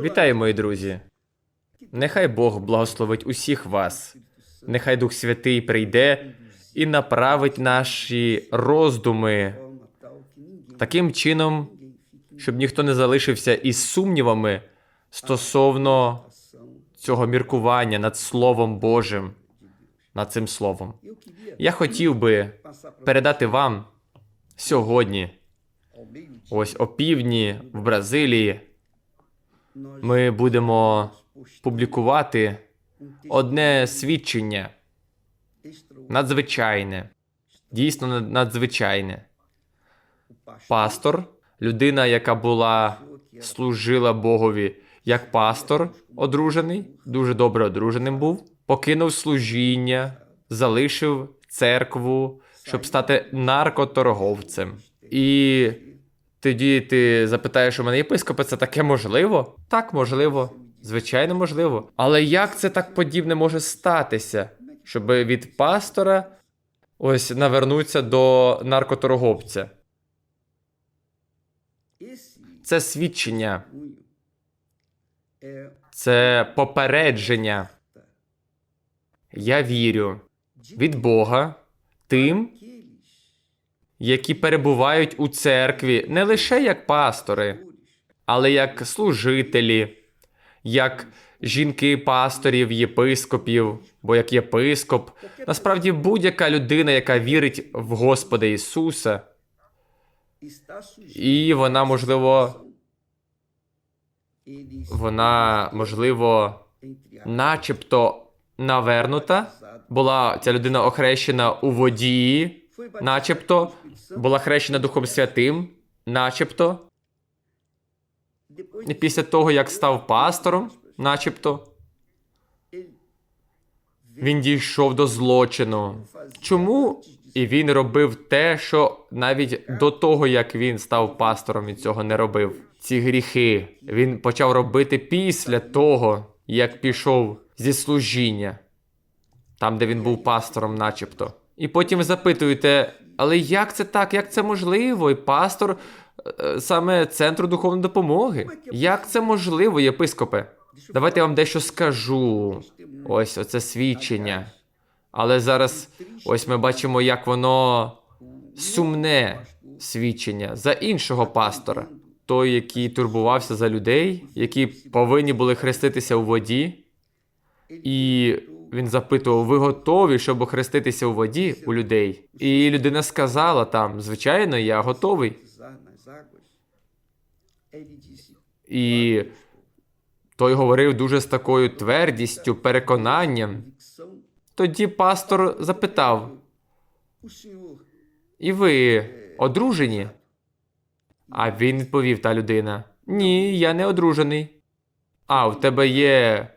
Вітаю, мої друзі. Нехай Бог благословить усіх вас. Нехай Дух Святий прийде і направить наші роздуми таким чином, щоб ніхто не залишився із сумнівами стосовно цього міркування над Словом Божим, над цим словом. Я хотів би передати вам сьогодні, ось о півдні в Бразилії, ми будемо публікувати одне свідчення надзвичайне, дійсно надзвичайне. Пастор, людина, яка була служила Богові як пастор, одружений, дуже добре одруженим був, покинув служіння, залишив церкву, щоб стати наркоторговцем. І тоді ти запитаєш у мене, єпископе, це таке можливо? Так, можливо. Звичайно, можливо. Але як це так подібне може статися, щоб від пастора ось навернуться до наркоторговця? Це свідчення, це попередження. Я вірю від Бога тим, які перебувають у церкві не лише як пастори, але як служителі, як жінки пасторів, єпископів, бо як єпископ, насправді будь-яка людина, яка вірить в Господа Ісуса, і вона, можливо, вона, можливо, начебто навернута, була ця людина охрещена у воді, начебто, була хрещена Духом Святим, начебто, після того, як став пастором, начебто, він дійшов до злочину. Чому? І він робив те, що навіть до того, як він став пастором, він цього не робив. Ці гріхи він почав робити після того, як пішов зі служіння, там, де він був пастором, начебто. І потім запитуєте, але як це так? Як це можливо? І пастор е, саме центру духовної допомоги. Як це можливо, єпископе? Давайте я вам дещо скажу. Ось оце свідчення. Але зараз ось ми бачимо, як воно сумне свідчення за іншого пастора, той, який турбувався за людей, які повинні були хреститися у воді. І він запитував: ви готові, щоб охреститися у воді у людей? І людина сказала там: звичайно, я готовий. І той говорив дуже з такою твердістю, переконанням. Тоді пастор запитав: І ви одружені? А він відповів та людина: Ні, я не одружений. А, в тебе є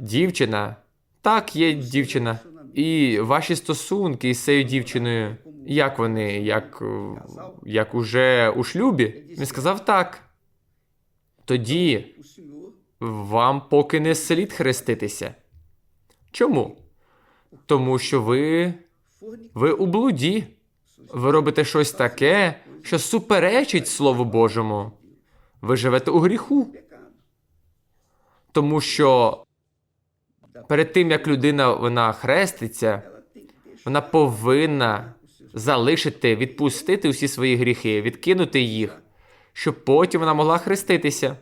дівчина? Так, є дівчина. І ваші стосунки із цією дівчиною, як вони, як, як уже у шлюбі? Він сказав так. Тоді вам поки не слід хреститися. Чому? Тому що ви, ви у блуді. Ви робите щось таке, що суперечить Слову Божому. Ви живете у гріху. Тому що перед тим, як людина вона хреститься, вона повинна залишити, відпустити усі свої гріхи, відкинути їх, щоб потім вона могла хреститися.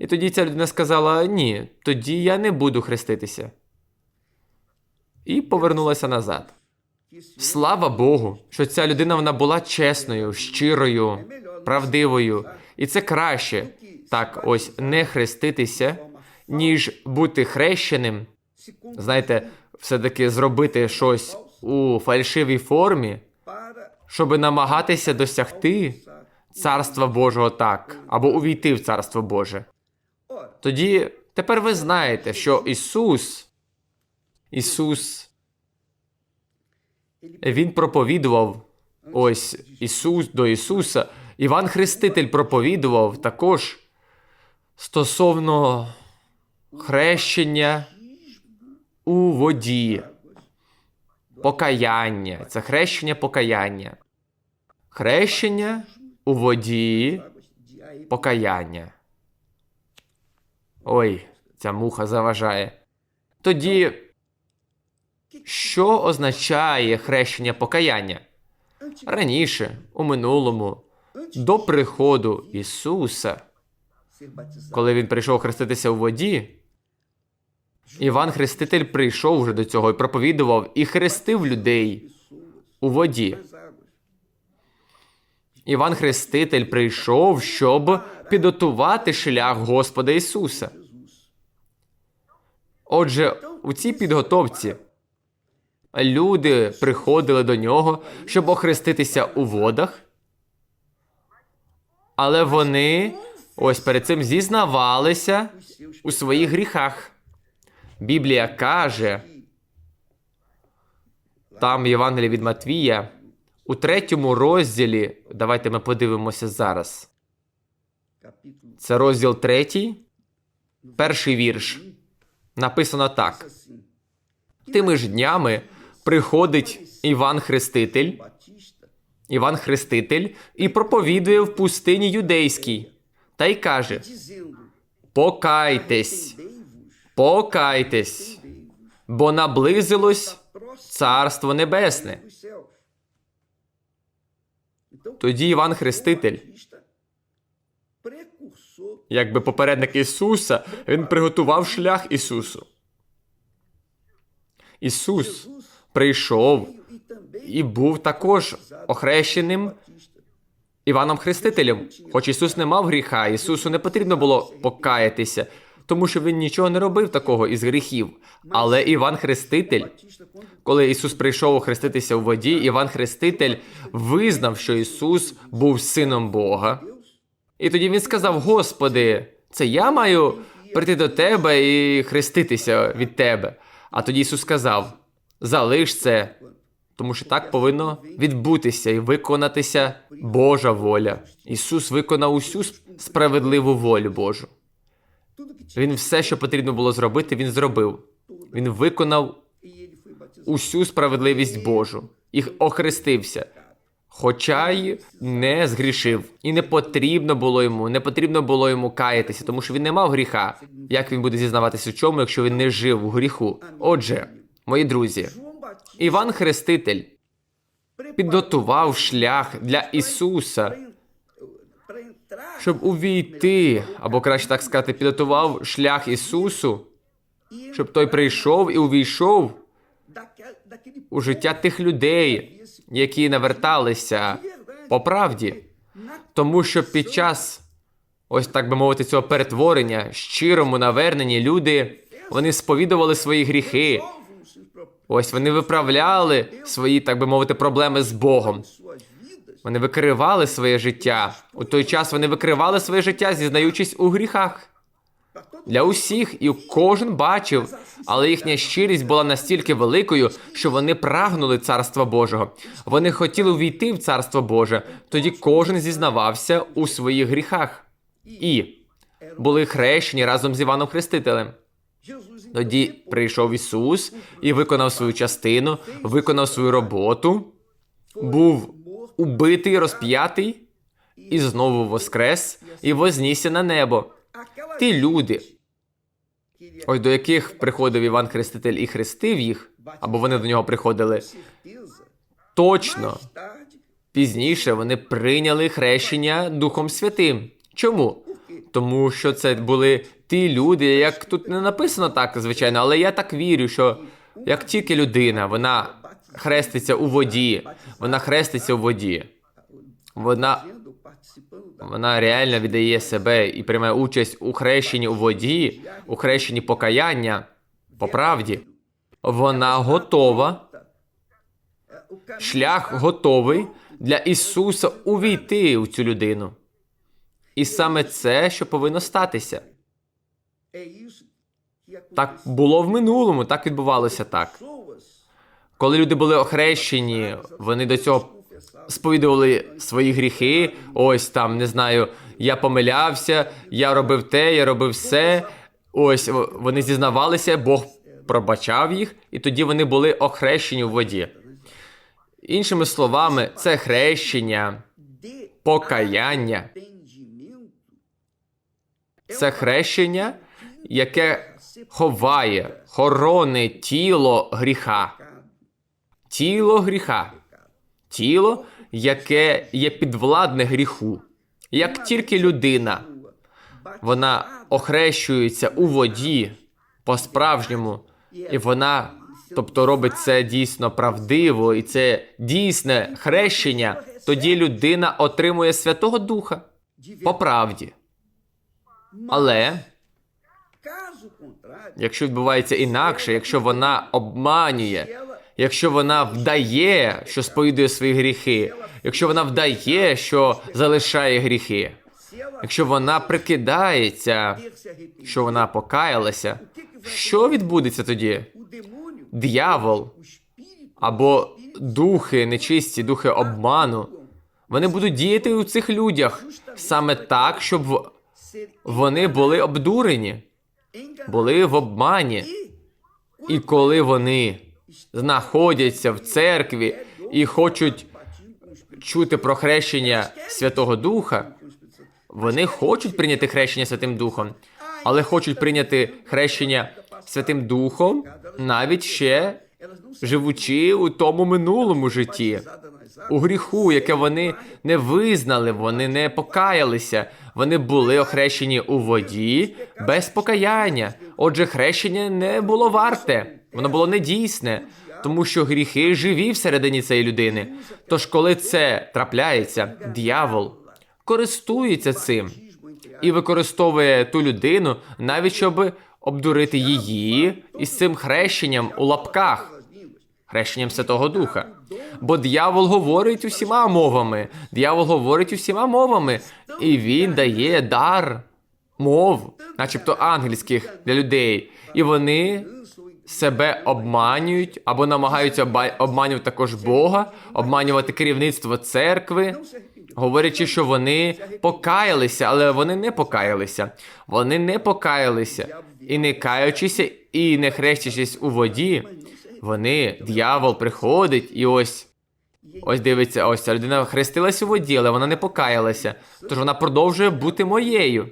І тоді ця людина сказала: ні, тоді я не буду хреститися. І повернулася назад. Слава Богу, що ця людина вона була чесною, щирою, правдивою. І це краще так ось не хреститися, ніж бути хрещеним. Знаєте, все-таки зробити щось у фальшивій формі, щоб намагатися досягти царства Божого так, або увійти в царство Боже. Тоді тепер ви знаєте, що Ісус, Ісус, Він проповідував ось Ісус до Ісуса. Іван Хреститель проповідував також стосовно хрещення у воді, покаяння. Це хрещення покаяння. Хрещення у воді покаяння. Ой, ця муха заважає. Тоді, що означає хрещення покаяння? Раніше, у минулому, до приходу Ісуса, коли він прийшов хреститися у воді, Іван Хреститель прийшов вже до цього і проповідував і хрестив людей у воді. Іван Хреститель прийшов, щоб підготувати шлях Господа Ісуса. Отже, у цій підготовці люди приходили до нього, щоб охреститися у водах, але вони ось перед цим зізнавалися у своїх гріхах. Біблія каже, там в Євангелії від Матвія, у третьому розділі, давайте ми подивимося зараз. Це розділ третій, перший вірш. Написано так: тими ж днями приходить Іван Хреститель, Іван Хреститель, і проповідує в пустині юдейській, та й каже: Покайтесь, покайтесь, бо наблизилось Царство Небесне. Тоді Іван Хреститель, якби попередник Ісуса, він приготував шлях Ісусу. Ісус прийшов і був також охрещеним Іваном Хрестителем. Хоч Ісус не мав гріха, Ісусу не потрібно було покаятися, тому що він нічого не робив такого із гріхів. Але Іван Хреститель, коли Ісус прийшов охреститися у воді, Іван Хреститель визнав, що Ісус був сином Бога. І тоді він сказав: Господи, це я маю прийти до тебе і хреститися від тебе. А тоді Ісус сказав: Залиш це, тому що так повинно відбутися і виконатися Божа воля. Ісус виконав усю справедливу волю Божу. Він все, що потрібно було зробити, він зробив. Він виконав усю справедливість Божу і охрестився. Хоча й не згрішив, і не потрібно було йому, не потрібно було йому каятися, тому що він не мав гріха. Як він буде зізнаватися в чому, якщо він не жив у гріху? Отже, мої друзі, Іван Хреститель підготував шлях для Ісуса, щоб увійти, або краще так сказати, підготував шлях Ісусу, щоб той прийшов і увійшов у життя тих людей, які наверталися по правді. Тому що під час, ось так би мовити, цього перетворення, щирому наверненні, люди вони сповідували свої гріхи. Ось вони виправляли свої, так би мовити, проблеми з Богом. Вони викривали своє життя. У той час вони викривали своє життя, зізнаючись у гріхах. Для усіх і кожен бачив, але їхня щирість була настільки великою, що вони прагнули царства Божого. Вони хотіли увійти в царство Боже. Тоді кожен зізнавався у своїх гріхах і були хрещені разом з Іваном Хрестителем. Тоді прийшов Ісус і виконав свою частину, виконав свою роботу, був убитий, розп'ятий, і знову воскрес і вознісся на небо. Ті люди, ось до яких приходив Іван Хреститель і хрестив їх, або вони до нього приходили, точно пізніше вони прийняли хрещення Духом Святим. Чому? Тому що це були ті люди, як тут не написано так, звичайно, але я так вірю, що як тільки людина, вона хреститься у воді, вона хреститься у воді, вона, вона реально віддає себе і приймає участь у хрещенні у воді, у хрещенні покаяння по правді. Вона готова, шлях готовий для Ісуса увійти у цю людину. І саме це, що повинно статися. Так було в минулому, так відбувалося так. Коли люди були охрещені, вони до цього сповідували свої гріхи. Ось там не знаю, я помилявся, я робив те, я робив все. Ось вони зізнавалися, Бог пробачав їх, і тоді вони були охрещені в воді. Іншими словами, це хрещення, покаяння. Це хрещення яке ховає, хоронить тіло гріха. Тіло гріха. Тіло, яке є підвладне гріху. Як тільки людина вона охрещується у воді по-справжньому, і вона, тобто, робить це дійсно правдиво, і це дійсне хрещення, тоді людина отримує Святого Духа по правді. Але якщо відбувається інакше, якщо вона обманює, якщо вона вдає, що сповідує свої гріхи, якщо вона вдає, що залишає гріхи, якщо вона прикидається, що вона покаялася, що відбудеться тоді? Диявол або духи нечисті, духи обману, вони будуть діяти у цих людях саме так, щоб вони були обдурені, були в обмані. І коли вони знаходяться в церкві і хочуть чути про хрещення Святого Духа, вони хочуть прийняти хрещення Святим Духом, але хочуть прийняти хрещення Святим Духом навіть ще живучи у тому минулому житті, у гріху, яке вони не визнали, вони не покаялися. Вони були охрещені у воді без покаяння. Отже, хрещення не було варте, воно було недійсне, тому що гріхи живі всередині цієї людини. Тож, коли це трапляється, дьявол користується цим і використовує ту людину, навіть щоб обдурити її із цим хрещенням у лапках, хрещенням Святого Духа. Бо диявол говорить усіма мовами, диявол говорить усіма мовами, і він дає дар мов, начебто ангельських для людей. І вони себе обманюють або намагаються обманювати також Бога, обманювати керівництво церкви, говорячи, що вони покаялися, але вони не покаялися. Вони не покаялися і не каючися, і не хрестячись у воді. Вони, дьявол, приходить і ось. Ось дивиться, ось ця людина хрестилась у воді, але вона не покаялася. Тож вона продовжує бути моєю.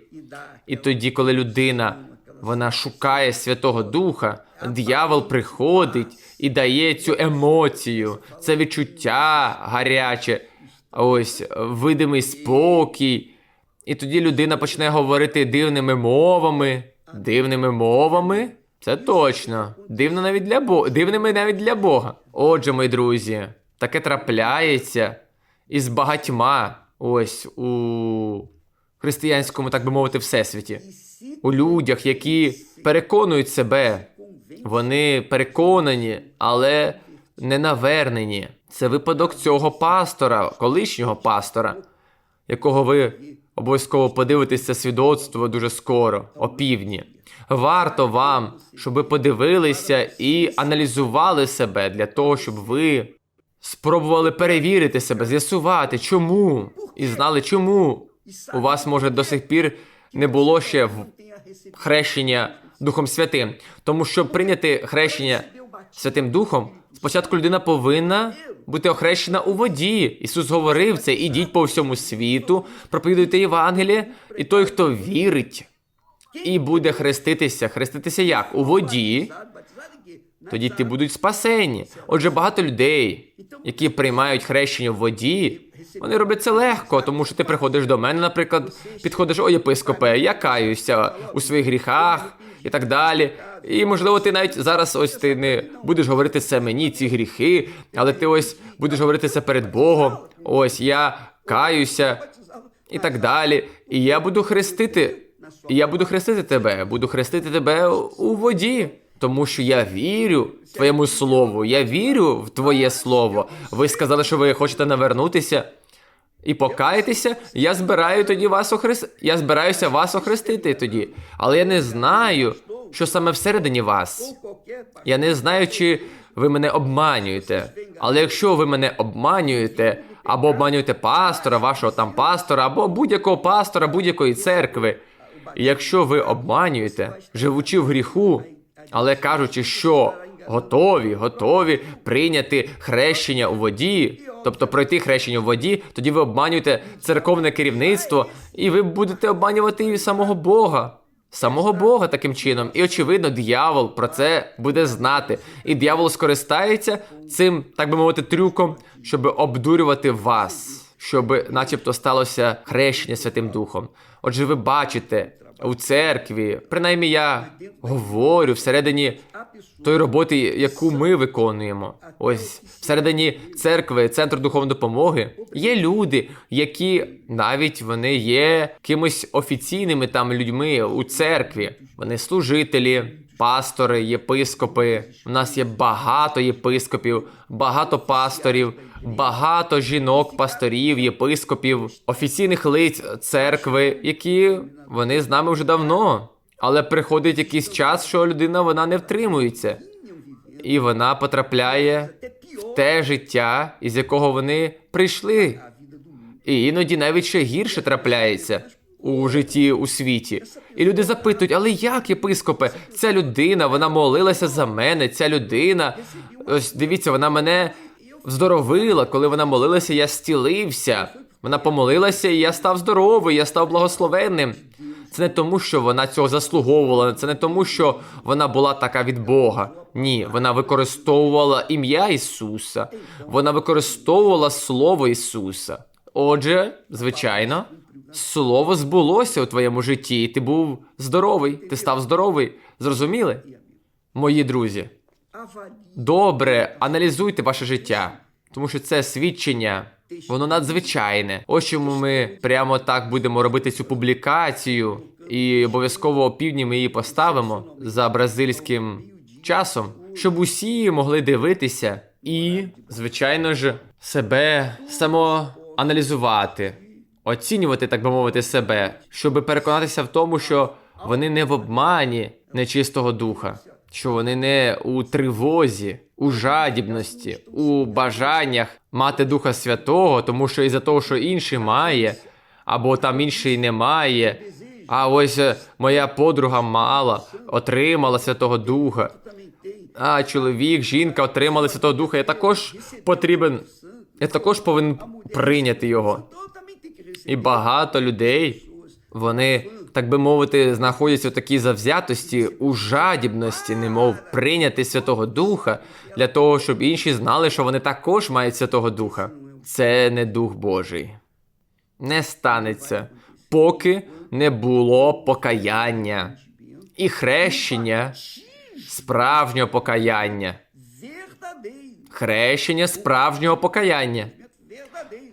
І тоді, коли людина вона шукає Святого Духа, диявол приходить і дає цю емоцію, це відчуття гаряче, ось видимий спокій. І тоді людина почне говорити дивними мовами. Дивними мовами? Це точно. Дивно навіть для Бога. Дивними навіть для Бога. Отже, мої друзі, таке трапляється із багатьма ось у християнському, так би мовити, всесвіті. У людях, які переконують себе, вони переконані, але не навернені. Це випадок цього пастора, колишнього пастора, якого ви обов'язково подивитесь це свідоцтво дуже скоро, опівдні. Варто вам, щоб ви подивилися і аналізували себе для того, щоб ви спробували перевірити себе, з'ясувати, чому, і знали, чому у вас може до сих пір не було ще в- хрещення Духом Святим. Тому щоб прийняти хрещення Святим Духом, спочатку людина повинна бути охрещена у воді. Ісус говорив це: ідіть по всьому світу, проповідуйте Євангеліє, і той, хто вірить і буде хреститися, хреститися як? У воді, тоді ти будуть спасені. Отже, багато людей, які приймають хрещення в воді, вони роблять це легко, тому що ти приходиш до мене, наприклад, підходиш, о, єпископе, я каюся у своїх гріхах і так далі. І можливо, ти навіть зараз ось ти не будеш говорити це мені, ці гріхи, але ти ось будеш говорити це перед Богом. Ось я каюся і так далі. І я буду хрестити. І я буду хрестити тебе, буду хрестити тебе у воді. Тому що я вірю твоєму слову, я вірю в твоє слово. Ви сказали, що ви хочете навернутися і покаятися. Я збираю тоді вас охрест... Я збираюся вас охрестити тоді. Але я не знаю, що саме всередині вас. Я не знаю, чи ви мене обманюєте. Але якщо ви мене обманюєте, або обманюєте пастора, вашого там пастора, або будь-якого пастора, будь-якої церкви. І якщо ви обманюєте, живучи в гріху, але кажучи, що готові, готові прийняти хрещення у воді, тобто пройти хрещення у воді, тоді ви обманюєте церковне керівництво, і ви будете обманювати і самого Бога. самого Бога таким чином. І очевидно, диявол про це буде знати. І диявол скористається цим, так би мовити, трюком, щоб обдурювати вас, щоб, начебто, сталося хрещення Святим Духом. Отже, ви бачите у церкві, принаймні я говорю всередині тої роботи, яку ми виконуємо. Ось всередині церкви, центру духовної допомоги, є люди, які навіть вони є кимось офіційними там людьми у церкві. Вони служителі, пастори, єпископи. У нас є багато єпископів, багато пасторів, багато жінок, пасторів, єпископів, офіційних лиць церкви, які вони з нами вже давно. Але приходить якийсь час, що людина вона не втримується, і вона потрапляє в те життя, із якого вони прийшли. І іноді навіть ще гірше трапляється у житті у світі. І люди запитують, але як, єпископе, ця людина, вона молилася за мене, ця людина. Ось дивіться, вона мене вздоровила. Коли вона молилася, я зцілився. Вона помолилася, і я став здоровий, я став благословенним. Це не тому, що вона цього заслуговувала, це не тому, що вона була така від Бога. Ні, вона використовувала ім'я Ісуса, вона використовувала Слово Ісуса. Отже, звичайно, слово збулося у твоєму житті, і ти був здоровий, ти став здоровий. Зрозуміли? Мої друзі, добре аналізуйте ваше життя, тому що це свідчення, воно надзвичайне. Ось чому ми прямо так будемо робити цю публікацію, і обов'язково опівдні ми її поставимо за бразильським часом, щоб усі могли дивитися і, звичайно ж, себе самоаналізувати, оцінювати, так би мовити, себе, щоб переконатися в тому, що вони не в обмані нечистого духа, що вони не у тривозі, у жадібності, у бажаннях мати Духа Святого, тому що із-за того, що інший має, або там інший не має. А ось е, моя подруга мала, отримала Святого Духа. А чоловік, жінка отримали Святого Духа. Я також потрібен. Я також повинен прийняти його. І багато людей, вони, так би мовити, знаходяться в такій завзятості, у жадібності, немов прийняти Святого Духа для того, щоб інші знали, що вони також мають Святого Духа. Це не Дух Божий. Не станеться, поки не було покаяння і хрещення справжнього покаяння. Хрещення справжнього покаяння.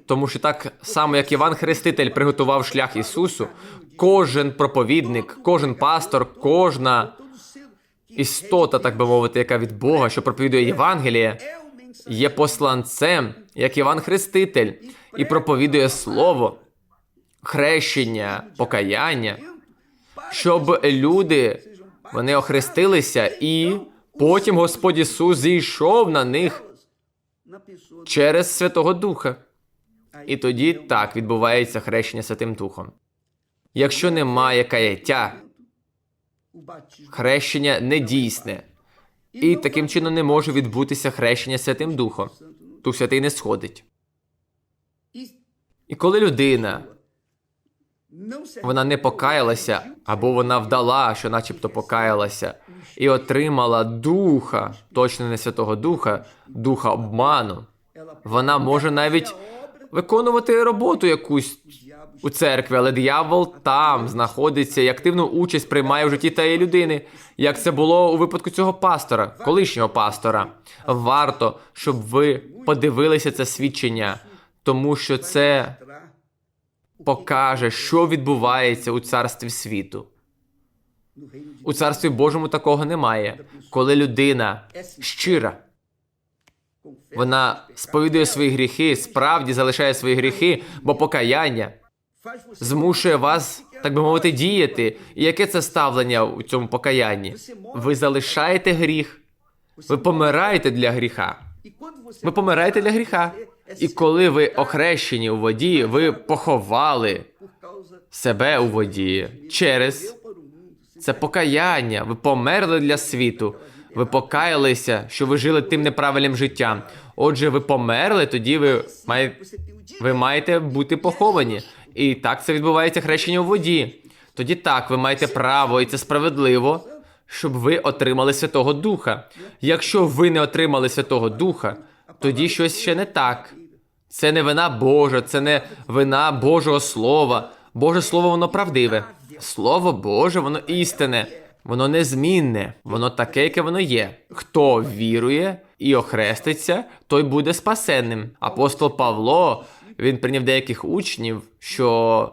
Тому що так само, як Іван Хреститель приготував шлях Ісусу, кожен проповідник, кожен пастор, кожна істота, так би мовити, яка від Бога, що проповідує Євангеліє, є посланцем, як Іван Хреститель, і проповідує Слово, хрещення, покаяння, щоб люди вони охрестилися, і потім Господь Ісус зійшов на них через Святого Духа. І тоді так відбувається хрещення Святим Духом. Якщо немає каяття, хрещення не дійсне, і таким чином не може відбутися хрещення Святим Духом. Дух Святий не сходить. І коли людина вона не покаялася, або вона вдала, що начебто покаялася, і отримала духа, точно не Святого Духа, духа обману, вона може навіть виконувати роботу якусь у церкві, але диявол там знаходиться і активну участь приймає в житті тієї людини, як це було у випадку цього пастора, колишнього пастора. Варто, щоб ви подивилися це свідчення, тому що це покаже, що відбувається у царстві світу. У царстві Божому такого немає. Коли людина щира, вона сповідує свої гріхи, справді залишає свої гріхи, бо покаяння змушує вас, так би мовити, діяти. І яке це ставлення у цьому покаянні? Ви залишаєте гріх, ви помираєте для гріха. Ви помираєте для гріха. І коли ви охрещені у воді, ви поховали себе у воді через це покаяння. Ви померли для світу. Ви покаялися, що ви жили тим неправильним життям. Отже, ви померли, тоді ви маєте, ви маєте бути поховані. І так це відбувається хрещення у воді. тоді так, ви маєте право, і це справедливо, щоб ви отримали Святого Духа. Якщо ви не отримали Святого Духа, тоді щось ще не так. Це не вина Божа, це не вина Божого Слова. Боже Слово, воно правдиве. Слово Боже, воно істинне, воно незмінне, воно таке, яке воно є. Хто вірує і охреститься, той буде спасенним. Апостол Павло він прийняв деяких учнів, що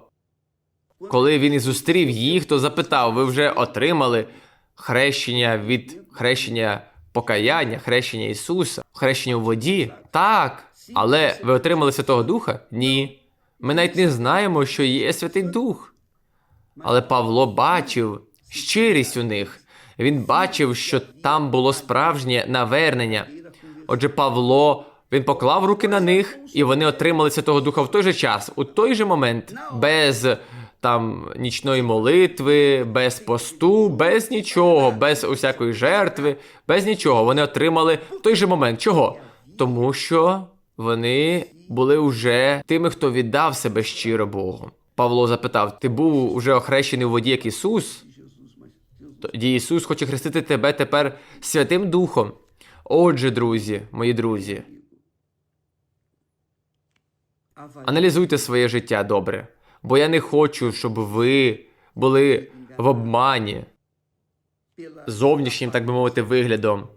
коли він і зустрів їх, то запитав: ви вже отримали хрещення від хрещення покаяння, хрещення Ісуса, хрещення у воді? Так. Але ви отримали Святого Духа? Ні. Ми навіть не знаємо, що є Святий Дух. Але Павло бачив щирість у них. Він бачив, що там було справжнє навернення. Отже, Павло він поклав руки на них, і вони отримали Святого Духа в той же час, у той же момент, без там нічної молитви, без посту, без нічого, без усякої жертви, без нічого. Вони отримали в той же момент. Чого? Тому що вони були уже тими, хто віддав себе щиро Богу. Павло запитав: Ти був уже охрещений у воді, як Ісус? Тоді Ісус хоче хрестити тебе тепер Святим Духом. Отже, друзі, мої друзі, аналізуйте своє життя добре, бо я не хочу, щоб ви були в обмані зовнішнім, так би мовити, виглядом.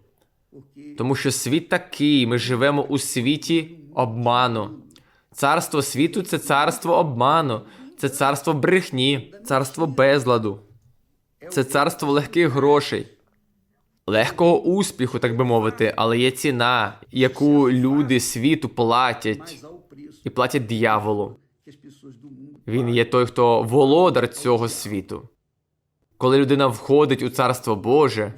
Тому що світ такий, ми живемо у світі обману. Царство світу це царство обману, це царство брехні, царство безладу, це царство легких грошей, легкого успіху, так би мовити, але є ціна, яку люди світу платять і платять дияволу. Він є той, хто володар цього світу. Коли людина входить у царство Боже,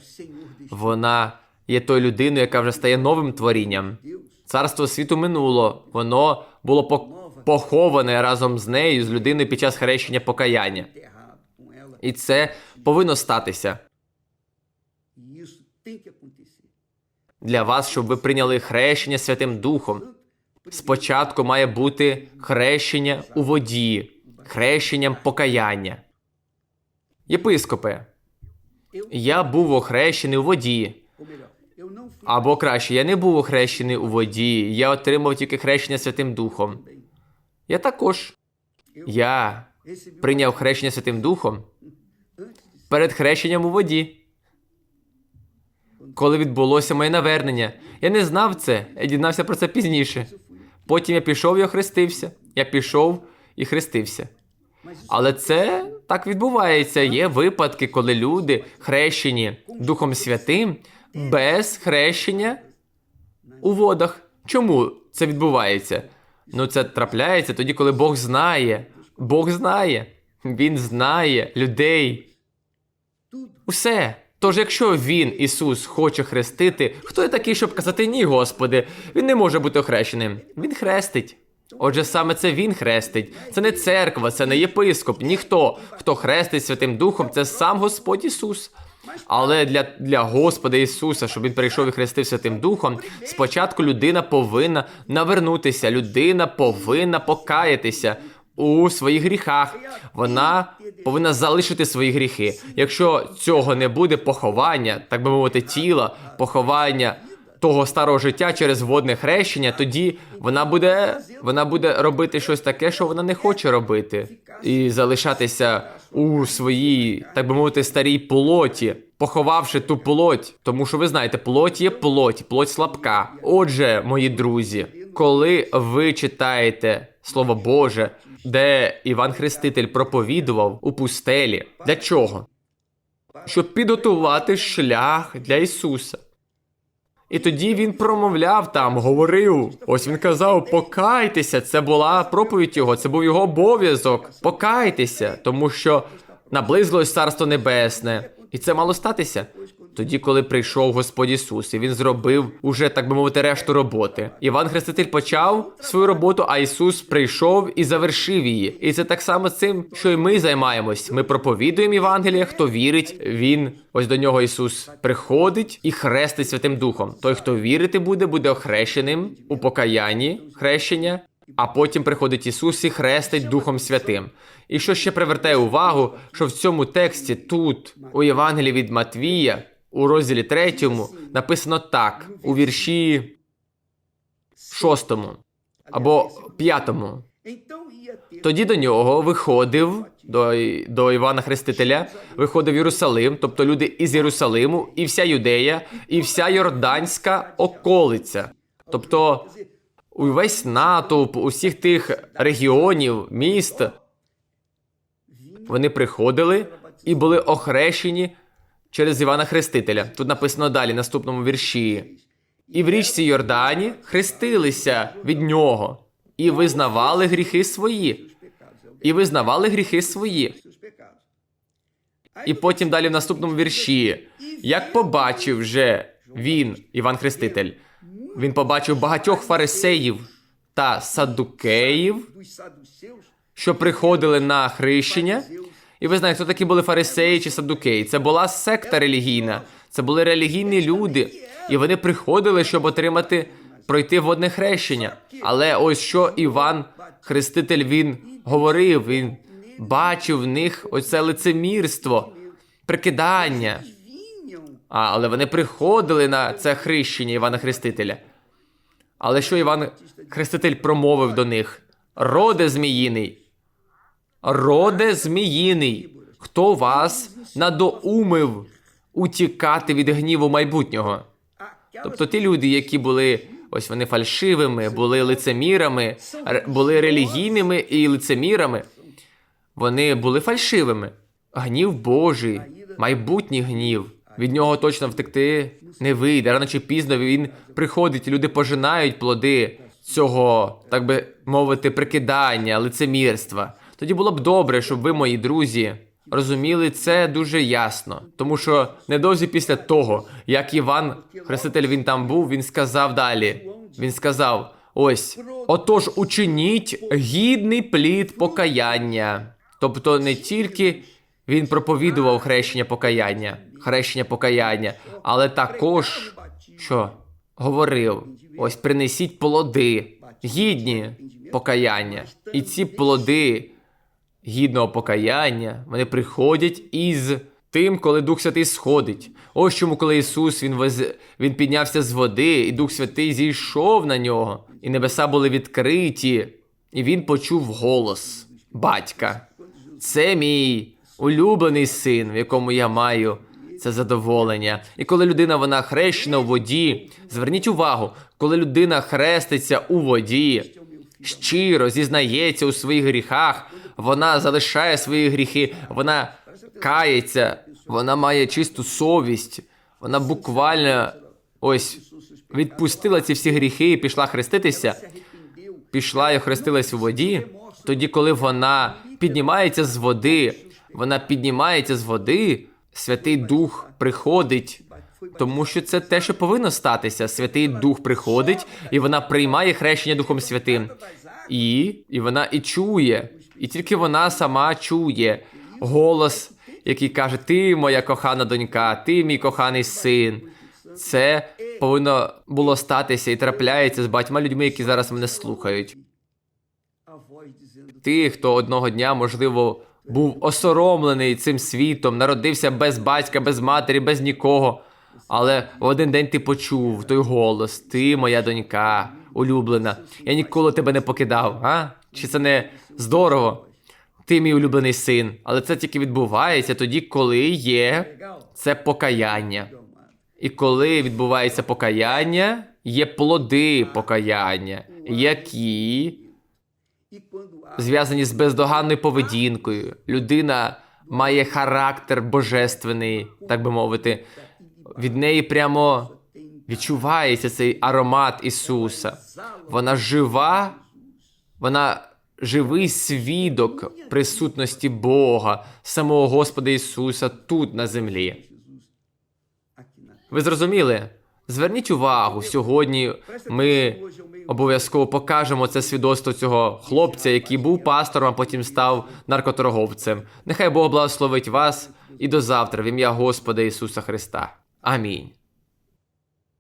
вона є тою людиною, яка вже стає новим творінням. Царство світу минуло, воно було поховане разом з нею, з людиною під час хрещення покаяння. І це повинно статися для вас, щоб ви прийняли хрещення Святим Духом. Спочатку має бути хрещення у воді, хрещенням покаяння. Єпископе, я був охрещений у воді. Або краще, я не був охрещений у воді, я отримав тільки хрещення Святим Духом. Я також. Я прийняв хрещення Святим Духом перед хрещенням у воді. Коли відбулося моє навернення, я не знав це, я дізнався про це пізніше. Потім я пішов і охрестився. Я пішов і хрестився. Але це так відбувається. Є випадки, коли люди хрещені Духом Святим без хрещення у водах. Чому це відбувається? Ну, це трапляється тоді, коли Бог знає. Бог знає. Він знає людей. Усе. Тож, якщо він, Ісус, хоче хрестити, хто є такий, щоб казати ні, Господи, він не може бути охрещеним. Він хрестить. Отже, саме це він хрестить. Це не церква, це не єпископ, ніхто. Хто хрестить Святим Духом, це сам Господь Ісус. Але для, для Господа Ісуса, щоб він прийшов і хрестив Святим Духом, спочатку людина повинна навернутися, людина повинна покаятися у своїх гріхах. Вона повинна залишити свої гріхи. Якщо цього не буде поховання, так би мовити, тіла, поховання того старого життя через водне хрещення, тоді вона буде, вона буде робити щось таке, що вона не хоче робити, і залишатися у своїй, так би мовити, старій плоті, поховавши ту плоть. Тому що ви знаєте, плоть є плоть, плоть слабка. Отже, мої друзі, коли ви читаєте Слово Боже, де Іван Хреститель проповідував у пустелі, для чого? Щоб підготувати шлях для Ісуса. І тоді він промовляв там, говорив. Ось він казав: покайтеся. Це була проповідь його, це був його обов'язок. Покайтеся, тому що наблизилось царство небесне, і це мало статися. Тоді, коли прийшов Господь Ісус, і він зробив уже, так би мовити, решту роботи. Іван Хреститель почав свою роботу, а Ісус прийшов і завершив її. І це так само цим, що й ми займаємось. Ми проповідуємо Євангелія, хто вірить, він ось до нього Ісус приходить і хрестить Святим Духом. Той, хто вірити буде, буде охрещеним у покаянні хрещення, А потім приходить Ісус і хрестить Духом Святим. І що ще привертає увагу, що в цьому тексті тут, у Євангелії від Матвія, у розділі 3, написано так, у вірші 6 або 5. Тоді до нього виходив до, до Івана Хрестителя, виходив Єрусалим, тобто люди із Єрусалиму, і вся Юдея, і вся Йорданська околиця. Тобто увесь натовп усіх тих регіонів, міст, вони приходили і були охрещені через Івана Хрестителя. Тут написано далі, наступному вірші. І в річці Йордані хрестилися від нього і визнавали гріхи свої. І визнавали гріхи свої. І потім далі в наступному вірші. Як побачив вже він, Іван Хреститель, він побачив багатьох фарисеїв та садукеїв, що приходили на хрещення. І ви знаєте, хто такі були фарисеї чи садукеї? Це була секта релігійна, це були релігійні люди, і вони приходили, щоб отримати пройти водне хрещення. Але ось що Іван Хреститель він говорив, він бачив в них оце лицемірство, прикидання. А, але вони приходили на це хрещення Івана Хрестителя. Але що Іван Хреститель промовив до них? Роде зміїний. Роде зміїний. Хто вас надоумив утікати від гніву майбутнього? Тобто ті люди, які були ось вони фальшивими, були лицемірами, були релігійними і лицемірами, вони були фальшивими. Гнів Божий, майбутній гнів. Від нього точно втекти не вийде. Рано чи пізно він приходить, люди пожинають плоди цього, так би мовити, прикидання, лицемірства. Тоді було б добре, щоб ви, мої друзі, розуміли це дуже ясно. Тому що недовзі після того, як Іван Хреститель він там був, він сказав далі. Він сказав: ось, отож, учиніть гідний плід покаяння. Тобто не тільки він проповідував хрещення покаяння, хрещення покаяння, але також що говорив: ось принесіть плоди, гідні покаяння. І ці плоди гідного покаяння вони приходять із тим, коли Дух Святий сходить. Ось чому, коли Ісус він, вез... він піднявся з води, і Дух Святий зійшов на нього, і небеса були відкриті, і він почув голос батька. Це мій улюблений син, в якому я маю це задоволення. І коли людина вона хрещена у воді, зверніть увагу, коли людина хреститься у воді, щиро зізнається у своїх гріхах, вона залишає свої гріхи, вона кається, вона має чисту совість, вона буквально ось відпустила ці всі гріхи і пішла хреститися пішла і хрестилась у воді, тоді, коли вона піднімається з води, вона піднімається з води, Святий Дух приходить, тому що це те, що повинно статися. Святий Дух приходить, і вона приймає хрещення Духом Святим. І, і вона і чує, і тільки вона сама чує голос, який каже: Ти моя кохана донька, ти мій коханий син. Це повинно було статися і трапляється з багатьма людьми, які зараз мене слухають. Ти, хто одного дня, можливо, був осоромлений цим світом, народився без батька, без матері, без нікого. Але в один день ти почув той голос: Ти, моя донька, улюблена. Я ніколи тебе не покидав. А? Чи це не здорово? Ти мій улюблений син. Але це тільки відбувається тоді, коли є це покаяння. І коли відбувається покаяння, є плоди покаяння, які зв'язані з бездоганною поведінкою. Людина має характер божественний, так би мовити. Від неї прямо відчувається цей аромат Ісуса. Вона жива, вона живий свідок присутності Бога, самого Господа Ісуса тут на землі. Ви зрозуміли? Зверніть увагу, сьогодні ми обов'язково покажемо це свідоцтво цього хлопця, який був пастором, а потім став наркоторговцем. Нехай Бог благословить вас і до завтра в ім'я Господа Ісуса Христа. Амінь.